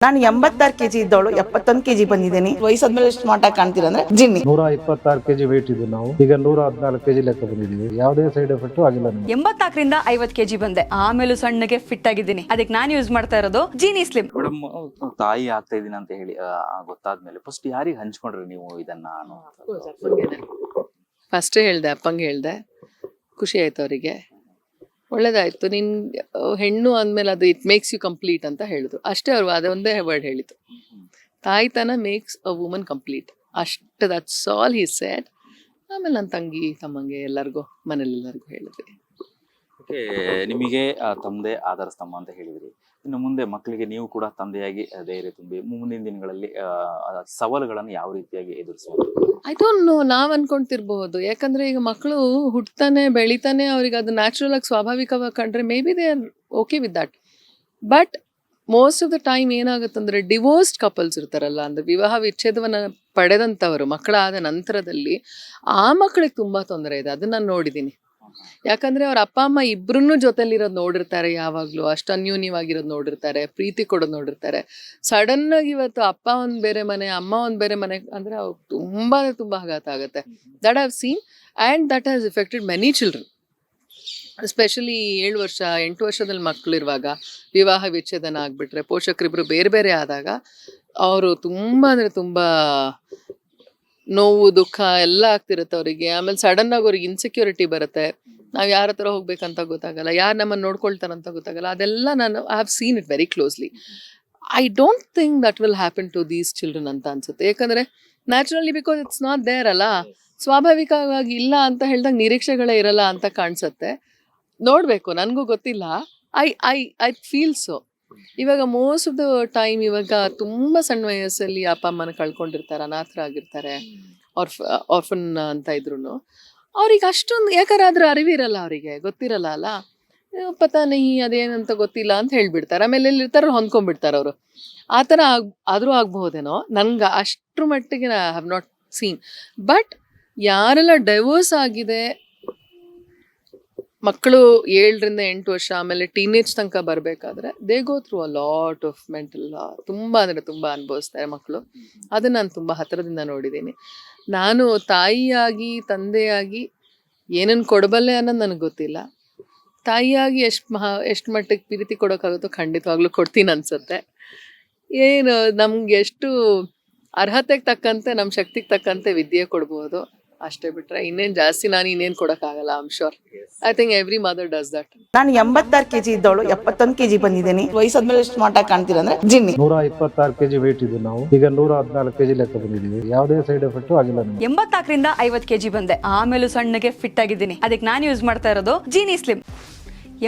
ನಾನು ಎಂಬತ್ತಾರು ಕೆಜಿ ಇದ್ದವಳು ಎಪ್ಪತ್ತೊಂದು ಕೆಜಿ ಬಂದಿದ್ದೀನಿ. ವಯಸ್ಸಾದ್ಮೇಲೆ ಎಷ್ಟು ಮಾಟ ಕಾಣ್ತೀರ ಅಂದ್ರೆ ಜಿನ್ನಿ. ನೂರ ಇಪ್ಪತ್ತಾರು ಕೆಜಿ ವೇಟ್ ಇದ್ದು ನಾವು. ಈಗ ನೂರ ಹದಿನಾಲ್ಕು ಕೆಜಿ ಲೆಕ್ಕ ಬಂದಿದ್ದೀವಿ. ಯಾವುದೇ ಸೈಡ್ ಎಫೆಕ್ಟ್ ಆಗಿಲ್ಲ ನಮಗೆ. ಎಂಬತ್ನಾಲ್ಕರಿಂದ ಐವತ್ ಕೆಜಿ ಬಂದೆ. ಆಮೇಲೂ ಸಣ್ಣಗೆ ಫಿಟ್ ಆಗಿದ್ದೀನಿ. ಅದಕ್ಕೆ ನಾನು ಯೂಸ್ ಮಾಡ್ತಾ ಇರೋದು ಜೀನಿ ಸ್ಲಿಮ್ ಮೇಡಮ್ ತಾಯಿ ಆಗ್ತಾ ಇದೀನಿ ಅಂತ ಹೇಳಿ ಆ, ಗೊತ್ತಾದ್ಮೇಲೆ. ಫಸ್ಟ್ ಯಾರಿಗೆ ಹಂಚ್ಕೊಂಡ್ರಿ ನೀವು ಇದನ್ನ ಅನ್ನೋ ಫಸ್ಟ್ ಹೇಳ್ದೆ ಅಪ್ಪಂಗೆ ಹೇಳ್ದೆ. ಖುಷಿ ಆಯ್ತು ಅವರಿಗೆ. ಒಳ್ಳೇದಾಯ್ತು. ನಿನ್ ಹೆಣ್ಣು ಅಂದ್ಮೇಲೆ ಅದು ಇಟ್ ಮೇಕ್ಸ್ ಯು ಕಂಪ್ಲೀಟ್ ಅಂತ ಹೇಳಿದ್ರು. ಅಷ್ಟೇ ಅವರು ಅದೊಂದೇ ವರ್ಡ್ ಹೇಳಿತು ತಾಯ್ತನ ಮೇಕ್ಸ್ ಅ ವುಮನ್ ಕಂಪ್ಲೀಟ್ ಅಷ್ಟು ದಟ್ಸ್ ಆಲ್ ಹಿ ಸೆಟ್ ಆಮೇಲೆ ನನ್ನ ತಂಗಿ, ತಮ್ಮಂಗೆ ಎಲ್ಲರಿಗೂ ಮನೇಲಿ ಎಲ್ಲರಿಗೂ ಹೇಳಿದ್ವಿ ನಿಮಗೆ ತಮ್ಮದೇ ಆಧಾರ ಸ್ತಂಭ ಅಂತ ಹೇಳಿದ್ರಿ. ಇನ್ನು ಮುಂದೆ ಮಕ್ಕಳಿಗೆ ನೀವು ಕೂಡ ತಂದೆಯಾಗಿ ಧೈರ್ಯ ತುಂಬಿ ಮುಂದಿನ ದಿನಗಳಲ್ಲಿ ಸವಾಲುಗಳನ್ನು ಯಾವ ರೀತಿಯಾಗಿ ಎದುರಿಸಬಹುದು? ಐ ಡೋಂಟ್ ನೋ ನಾವ್ ಅನ್ಕೊಂತಿರ್ಬಹುದು. ಯಾಕಂದ್ರೆ ಈಗ ಮಕ್ಕಳು ಹುಟ್ತಾನೆ, ಬೆಳಿತಾನೆ, ಅವ್ರಿಗೆ ಅದು ನ್ಯಾಚುರಲ್ ಆಗಿ ಸ್ವಾಭಾವಿಕವಾಗಿ ಕಂಡ್ರೆ maybe they are okay with that but most of the time ಏನಾಗುತ್ತಂದ್ರೆ divorced couples ಇರ್ತಾರಲ್ಲ, ಅಂದ್ರೆ ವಿವಾಹ ವಿಚ್ಛೇದವನ್ನ ಪಡೆದಂಥವರು ಮಕ್ಕಳಾದ ನಂತರದಲ್ಲಿ ಆ ಮಕ್ಕಳಿಗೆ ತುಂಬಾ ತೊಂದರೆ ಇದೆ. ಅದನ್ನ ನಾನು ನೋಡಿದ್ದೀನಿ ಯಾಕಂದ್ರೆ ಅವ್ರ ಅಪ್ಪ, ಅಮ್ಮ ಇಬ್ರು ಜೊತೆಲಿರೋದು ನೋಡಿರ್ತಾರೆ ಯಾವಾಗ್ಲೂ. ಅಷ್ಟು ಅನ್ಯೂನ್ಯವಾಗಿರೋದು ನೋಡಿರ್ತಾರೆ, ಪ್ರೀತಿ ಕೊಡೋದು ನೋಡಿರ್ತಾರೆ. ಸಡನ್ ಆಗಿ ಇವತ್ತು ಅಪ್ಪ ಒಂದ್ ಬೇರೆ ಮನೆ, ಅಮ್ಮ ಒಂದ್ ಬೇರೆ ಮನೆ ಅಂದ್ರೆ ಅವ್ರು ತುಂಬಾ ತುಂಬಾ ಆಘಾತ ಆಗುತ್ತೆ. That have seen and that has affected many children especially ಏಳು ವರ್ಷ, ಎಂಟು ವರ್ಷದಲ್ಲಿ ಮಕ್ಕಳಿರುವಾಗ ವಿವಾಹ ವಿಚ್ಛೇದನ ಆಗ್ಬಿಟ್ರೆ, ಪೋಷಕರಿಬ್ರು ಬೇರೆ ಬೇರೆ ಆದಾಗ, ಅವರು ತುಂಬಾ ಅಂದ್ರೆ ತುಂಬಾ ನೋವು, ದುಃಖ ಎಲ್ಲ ಆಗ್ತಿರುತ್ತೆ ಅವರಿಗೆ. ಆಮೇಲೆ ಸಡನ್ ಆಗಿ ಅವ್ರಿಗೆ ಇನ್ಸೆಕ್ಯೂರಿಟಿ ಬರುತ್ತೆ. ನಾವು ಯಾರ ಹತ್ರ ಹೋಗ್ಬೇಕಂತ ಗೊತ್ತಾಗಲ್ಲ. ಯಾರು ನಮ್ಮನ್ನು ನೋಡ್ಕೊಳ್ತಾರಂತ ಗೊತ್ತಾಗಲ್ಲ. ಅದೆಲ್ಲ ನಾನು I have seen it very closely I don't think that will happen to these children ಅಂತ ಅನ್ಸುತ್ತೆ. ಯಾಕಂದ್ರೆ naturally because it's not there ಅಲ್ಲ. ಸ್ವಾಭಾವಿಕವಾಗಿ ಇಲ್ಲ ಅಂತ ಹೇಳಿದಾಗ ನಿರೀಕ್ಷೆಗಳೇ ಇರಲ್ಲ ಅಂತ ಕಾಣಿಸುತ್ತೆ. ನೋಡಬೇಕು, ನನಗೂ ಗೊತ್ತಿಲ್ಲ. I I I feel so ಇವಾಗ ಮೋಸ್ಟ್ ಆಫ್ ದ ಟೈಮ್ ಇವಾಗ ತುಂಬಾ ಸಣ್ಣ ವಯಸ್ಸಲ್ಲಿ ಅಪ್ಪ ಅಮ್ಮನ ಕಳ್ಕೊಂಡಿರ್ತಾರೆ ಅನಾಥರಾಗಿರ್ತಾರೆ ಆರ್ಫ್ ಆರ್ಫನ್ ಅಂತ ಇದ್ರು ಅವ್ರಿಗೆ ಅಷ್ಟೊಂದು ಯಾಕಂದ್ರೆ ಅರಿವಿರಲ್ಲ ಅವರಿಗೆ ಗೊತ್ತಿರಲ್ಲ ಅಲ್ಲ? ಪತಾ ನಹಿ ಅದೇನಂತ ಗೊತ್ತಿಲ್ಲ ಅಂತ ಹೇಳ್ಬಿಡ್ತಾರೆ. ಆಮೇಲೆ ಎಲ್ಲಿರ್ತಾರೋ ಹೊಂದ್ಕೊಂಡ್ಬಿಡ್ತಾರೆ ಅವರು. ಆ ಥರ ಆಗ್ ಆದರೂ ಆಗ್ಬಹುದೇನೋ? ನನ್ಗೆ ಅಷ್ಟ್ರ ಮಟ್ಟಿಗೆ ನಾ ಹ್ಯಾವ್ ನಾಟ್ ಸೀನ್ ಬಟ್ ಯಾರೆಲ್ಲ ಡೈವೋರ್ಸ್ ಆಗಿದೆ ಮಕ್ಕಳು ಏಳರಿಂದ ಎಂಟು ವರ್ಷ, ಆಮೇಲೆ ಟೀನೇಜ್ ತನಕ ಬರಬೇಕಾದ್ರೆ they go through a lot of mental ತುಂಬ ಅಂದರೆ ತುಂಬ ಅನುಭವಿಸ್ತಾರೆ ಮಕ್ಕಳು. ಅದನ್ನು ನಾನು ತುಂಬ ಹತ್ತಿರದಿಂದ ನೋಡಿದ್ದೀನಿ ನಾನು ತಾಯಿಯಾಗಿ, ತಂದೆಯಾಗಿ ಏನನ್ನು ಕೊಡಬಲ್ಲೆ ಅನ್ನೋದು ನನಗೆ ಗೊತ್ತಿಲ್ಲ. ತಾಯಿಯಾಗಿ ಎಷ್ಟು ಮಹಾ, ಎಷ್ಟು ಮಟ್ಟಕ್ಕೆ ಪ್ರೀತಿ ಕೊಡೋಕ್ಕಾಗುತ್ತೋ ಖಂಡಿತವಾಗ್ಲೂ ಕೊಡ್ತೀನಿ ಅನ್ಸುತ್ತೆ. ಏನು ನಮ್ಗೆ ಎಷ್ಟು ಅರ್ಹತೆಗೆ ತಕ್ಕಂತೆ ನಮ್ಮ ಶಕ್ತಿಗೆ ತಕ್ಕಂತೆ ವಿದ್ಯೆ ಕೊಡ್ಬೋದು. ಅಷ್ಟೇ ಬಿಟ್ರೆ ಇನ್ನೇನ್ ಜಾಸ್ತಿ ನಾನು ಇನ್ನೇನ್ ಕೊಡಕ್ ಆಗಲ್ಲ I sure I think every mother does that ನಾನು ಎಂಬತ್ತಾರು ಕೆಜಿ ಇದ್ದವಳು ಎಪ್ಪತ್ತೊಂದು ಕೆಜಿ ಬಂದಿದ್ದೀನಿ. ವಯಸ್ಸಾದ್ಮೇಲೆ ಸ್ಮಾರ್ಟ್ ಆಗಿ ಕಾಣ್ತೀರ ಅಂದ್ರೆ ಜಿನ್ನಿ. ನೂರ ಇಪ್ಪತ್ತಾರು ಕೆಜಿ ವೇಟ್ ಇದ್ದು ನಾವು. ಈಗ ನೂರ ಹದಿನಾಲ್ಕು ಕೆಜಿ ಲೆಕ್ಕ ಬಂದಿದ್ದೀವಿ. ಯಾವುದೇ ಸೈಡ್ ಎಫೆಕ್ಟ್ ಆಗಿಲ್ಲ ಎಂಬತ್ತಾಕರಿಂದ ಎಂಬತ್ನಾಲ್ಕರಿಂದ ಐವತ್ ಕೆಜಿ ಬಂದೆ. ಆಮೇಲೂ ಸಣ್ಣಗೆ ಫಿಟ್ ಆಗಿದ್ದೀನಿ. ಅದಕ್ಕೆ ನಾನು ಯೂಸ್ ಮಾಡ್ತಾ ಇರೋದು ಜೀನಿ ಸ್ಲಿಮ್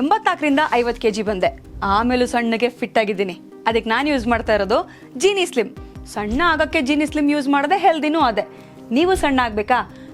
ಎಂಬತ್ತಾಕರಿಂದ ಐವತ್ ಕೆಜಿ ಬಂದೆ. ಆಮೇಲೂ ಸಣ್ಣಗೆ ಫಿಟ್ ಆಗಿದ್ದೀನಿ. ಅದಕ್ಕೆ ನಾನು ಯೂಸ್ ಮಾಡ್ತಾ ಇರೋದು ಜೀನಿ ಸ್ಲಿಮ್ ಸಣ್ಣ ಆಗಕ್ಕೆ ಜೀನಿ ಸ್ಲಿಮ್ ಯೂಸ್ ಮಾಡದೆ ಹೆಲ್ದಿನೂ ಅದೇ. ನೀವು ಸಣ್ಣ ಆಗ್ಬೇಕಾ?